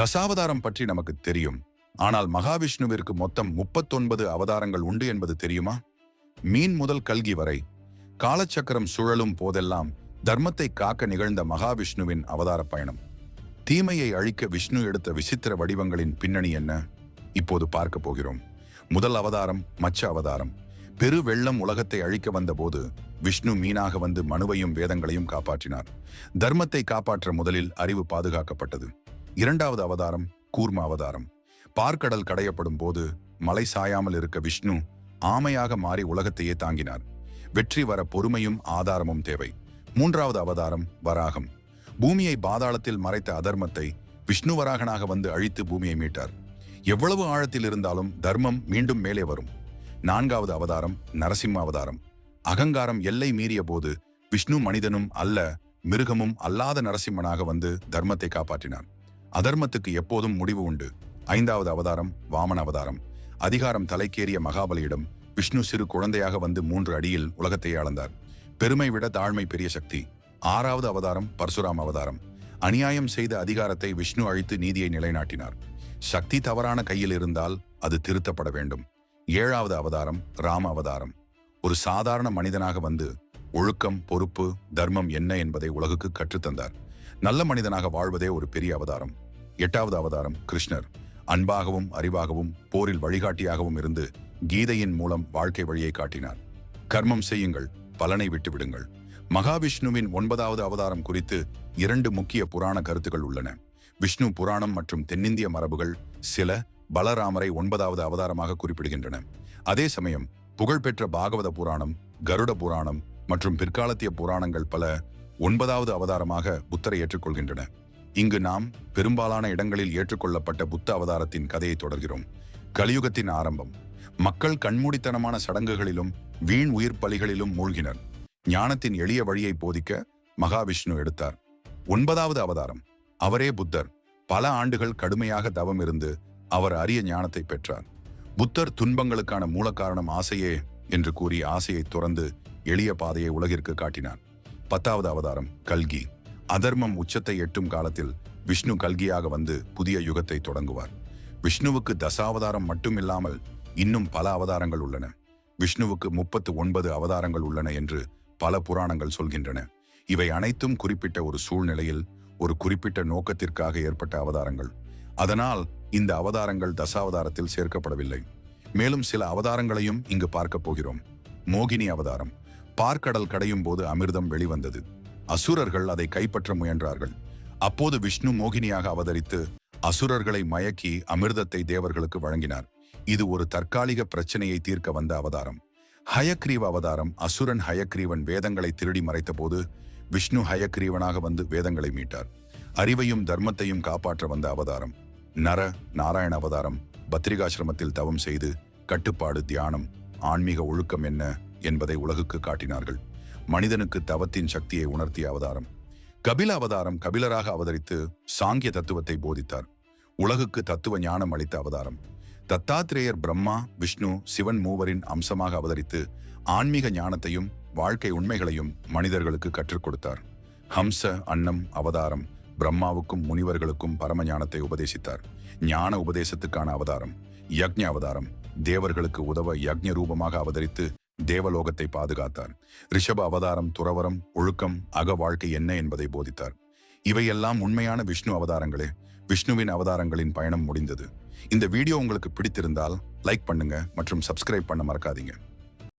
தசாவதாரம் பற்றி நமக்கு தெரியும். ஆனால் மகாவிஷ்ணுவிற்கு மொத்தம் முப்பத்தொன்பது அவதாரங்கள் உண்டு என்பது தெரியுமா? மீன் முதல் கல்கி வரை காலச்சக்கரம் சுழலும் போதெல்லாம் தர்மத்தை காக்க நிகழ்ந்த மகாவிஷ்ணுவின் அவதார பயணம். தீமையை அழிக்க விஷ்ணு எடுத்த விசித்திர வடிவங்களின் பின்னணி என்ன? இப்போது பார்க்க போகிறோம். முதல் அவதாரம் மச்ச அவதாரம். பெரு வெள்ளம் உலகத்தை அழிக்க வந்தபோது விஷ்ணு மீனாக வந்து மனுவையும் வேதங்களையும் காப்பாற்றினார். தர்மத்தை காப்பாற்ற முதலில் அறிவு பாதுகாக்கப்பட்டது. இரண்டாவது அவதாரம் கூர்ம அவதாரம். பார்க்கடல் கடையப்படும் போது மலை சாயாமல் இருக்க விஷ்ணு ஆமையாக மாறி உலகத்தையே தாங்கினார். வெற்றி வர பொறுமையும் ஆதாரமும் தேவை. மூன்றாவது அவதாரம் வராகம். பூமியை பாதாளத்தில் மறைத்த அதர்மத்தை விஷ்ணு வராகனாக வந்து அழித்து பூமியை மீட்டார். எவ்வளவு ஆழத்தில் இருந்தாலும் தர்மம் மீண்டும் மேலே வரும். நான்காவது அவதாரம் நரசிம்ம அவதாரம். அகங்காரம் எல்லை மீறிய போது விஷ்ணு மனிதனும் அல்ல மிருகமும் அல்லாத நரசிம்மனாக வந்து தர்மத்தை காப்பாற்றினார். அதர்மத்துக்கு எப்போதும் முடிவு உண்டு. ஐந்தாவது அவதாரம் வாமன அவதாரம். அதிகாரம் தலைக்கேறிய மகாபலியிடம் விஷ்ணு சிறு குழந்தையாக வந்து மூன்று அடியில் உலகத்தை அளந்தார் பெருமை விட தாழ்மை பெரிய சக்தி. ஆறாவது அவதாரம் பரசுராம் அவதாரம். அநியாயம் செய்த அதிகாரத்தை விஷ்ணு அழித்து நீதியை நிலைநாட்டினார். சக்தி தவறான கையில் இருந்தால் அது திருத்தப்பட வேண்டும். ஏழாவது அவதாரம் ராம அவதாரம். ஒரு சாதாரண மனிதனாக வந்து ஒழுக்கம் பொறுப்பு தர்மம் என்ன என்பதை உலகுக்கு கற்றுத்தந்தார். நல்ல மனிதனாக வாழ்வதே ஒரு பெரிய அவதாரம். எட்டாவது அவதாரம் கிருஷ்ணர். அன்பாகவும் அறிவாகவும் போரில் வழிகாட்டியாகவும் இருந்து கீதையின் மூலம் வாழ்க்கை வழியை காட்டினார். கர்மம் செய்யுங்கள் பலனை விட்டுவிடுங்கள். மகாவிஷ்ணுவின் ஒன்பதாவது அவதாரம் குறித்து இரண்டு முக்கிய புராண கருத்துக்கள் உள்ளன. விஷ்ணு புராணம் மற்றும் தென்னிந்திய மரபுகள் சில பலராமரை ஒன்பதாவது அவதாரமாக குறிப்பிடுகின்றன. அதே சமயம் புகழ்பெற்ற பாகவத புராணம் கருட புராணம் மற்றும் பிற்காலத்திய புராணங்கள் பல ஒன்பதாவது அவதாரமாக புத்தரை ஏற்றுக்கொள்கின்றன. இங்கு நாம் பெரும்பாலான இடங்களில் ஏற்றுக்கொள்ளப்பட்ட புத்த அவதாரத்தின் கதையை தொடர்கிறோம். கலியுகத்தின் ஆரம்பம். மக்கள் கண்மூடித்தனமான சடங்குகளிலும் வீண் உயிர் பலிகளிலும் மூழ்கினர். ஞானத்தின் எளிய வழியை போதிக்க மகாவிஷ்ணு எடுத்தார். ஒன்பதாவது அவதாரம். அவரே புத்தர். பல ஆண்டுகள் கடுமையாக தவம் இருந்து அவர் அரிய ஞானத்தை பெற்றார். புத்தர் துன்பங்களுக்கான மூல காரணம் ஆசையே என்று கூறி ஆசையை துறந்து எளிய பாதையை உலகிற்கு காட்டினார். பத்தாவது அவதாரம். கல்கி. அதர்மம் உச்சத்தை எட்டும் காலத்தில் விஷ்ணு கல்கியாக வந்து புதிய யுகத்தை தொடங்குவார். விஷ்ணுவுக்கு தசாவதாரம் மட்டும் இல்லாமல் இன்னும் பல அவதாரங்கள் உள்ளன. விஷ்ணுவுக்கு முப்பத்து ஒன்பது அவதாரங்கள் உள்ளன என்று பல புராணங்கள் சொல்கின்றன. இவை அனைத்தும் குறிப்பிட்ட ஒரு சூழ்நிலையில் ஒரு குறிப்பிட்ட நோக்கத்திற்காக ஏற்பட்ட அவதாரங்கள். அதனால் இந்த அவதாரங்கள் தசாவதாரத்தில் சேர்க்கப்படவில்லை. மேலும் சில அவதாரங்களையும் இங்கு பார்க்க போகிறோம். மோகினி அவதாரம். பார்க்கடல் கடையும் போது அமிர்தம் வெளிவந்தது. அசுரர்கள் அதை கைப்பற்ற முயன்றார்கள். அப்போது விஷ்ணு மோகினியாக அவதரித்து அசுரர்களை மயக்கி அமிர்தத்தை தேவர்களுக்கு வழங்கினார். இது ஒரு தற்காலிக பிரச்சனையை தீர்க்க வந்த அவதாரம். ஹயக்ரீவ அவதாரம் அசுரன் ஹயக்ரீவன் வேதங்களை திருடி மறைத்தபோது விஷ்ணு ஹயக்ரீவனாக வந்து வேதங்களை மீட்டார். அறிவையும் தர்மத்தையும் காப்பாற்ற வந்த அவதாரம். நர நாராயண அவதாரம் பத்ரிகாசிரமத்தில் தவம் செய்து கட்டுப்பாடு தியானம் ஆன்மீக ஒழுக்கம் என்ன என்பதை உலகுக்கு காட்டினார்கள். மனிதனுக்கு தவத்தின் சக்தியை உணர்த்திய அவதாரம். கபில அவதாரம் கபிலராக அவதரித்து சாங்கிய தத்துவத்தை போதித்தார். உலகுக்கு தத்துவ ஞானம் அளித்த அவதாரம். தத்தாத்திரேயர் பிரம்மா விஷ்ணு சிவன் மூவரின் அம்சமாக அவதரித்து ஆன்மீக ஞானத்தையும் வாழ்க்கை உண்மைகளையும் மனிதர்களுக்கு கற்றுக் கொடுத்தார். ஹம்ச அன்னம் அவதாரம் பிரம்மாவுக்கும் முனிவர்களுக்கும் பரம ஞானத்தை உபதேசித்தார். ஞான உபதேசத்துக்கான அவதாரம் யக்ஞ அவதாரம். தேவர்களுக்கு உதவ யக்ஞ ரூபமாக அவதரித்து தேவலோகத்தை பாதுகாத்தார். ரிஷப அவதாரம் துறவரம் ஒழுக்கம் அக வாழ்க்கை என்ன என்பதை போதித்தார். இவையெல்லாம் உண்மையான விஷ்ணு அவதாரங்களே. விஷ்ணுவின் அவதாரங்களின் பயணம் முடிந்தது. இந்த வீடியோ உங்களுக்கு பிடித்திருந்தால் லைக் பண்ணுங்க மற்றும் சப்ஸ்கிரைப் பண்ண மறக்காதீங்க.